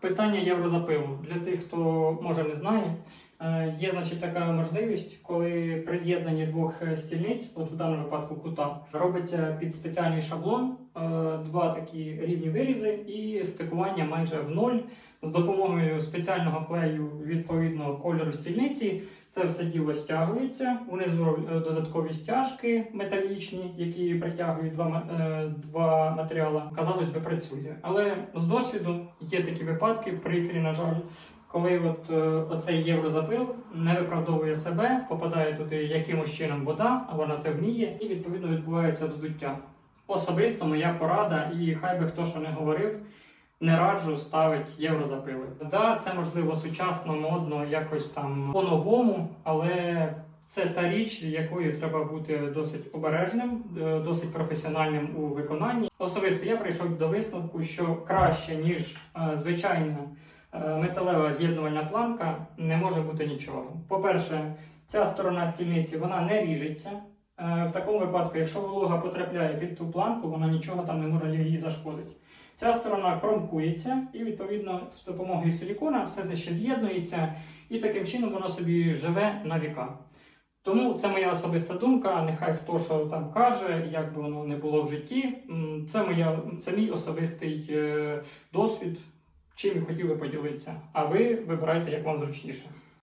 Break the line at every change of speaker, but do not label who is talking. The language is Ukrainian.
Питання єврозапилу. Для тих, хто може не знає, є значить така можливість, коли при з'єднанні двох е, стільниць, от в даному випадку кута, робиться під спеціальний шаблон е, два такі рівні вирізи і стикування майже в ноль з допомогою спеціального клею відповідного кольору стільниці. Це все діло стягується. Унизу е, додаткові стяжки металічні, які притягують два, е, два матеріали. Казалось би, працює. Але з досвіду є такі випадки, прикрі, на жаль, коли от е, оцей єврозапил не виправдовує себе, попадає туди якимось чином вода, а вона це вміє, і відповідно відбувається вздуття. Особисто моя порада, і хай би хто що не говорив. Не раджу ставити єврозапили. Да, це можливо сучасно, модно, якось там по-новому, але це та річ, якою треба бути досить обережним, е, досить професіональним у виконанні. Особисто я прийшов до висновку, що краще ніж е, звичайна металева з'єднувальна планка не може бути нічого. По-перше, ця сторона стільниці вона не ріжеться. Е, В такому випадку, якщо волога потрапляє під ту планку, вона нічого там не може її зашкодити. Ця сторона кромкується, і відповідно з допомогою силікона все це ще з'єднується, і таким чином воно собі живе на віка. Тому це моя особиста думка. Нехай хто що там каже, як би воно не було в житті. Це моя це мій особистий е, досвід, чим хотів би поділитися. А ви вибирайте, як вам зручніше.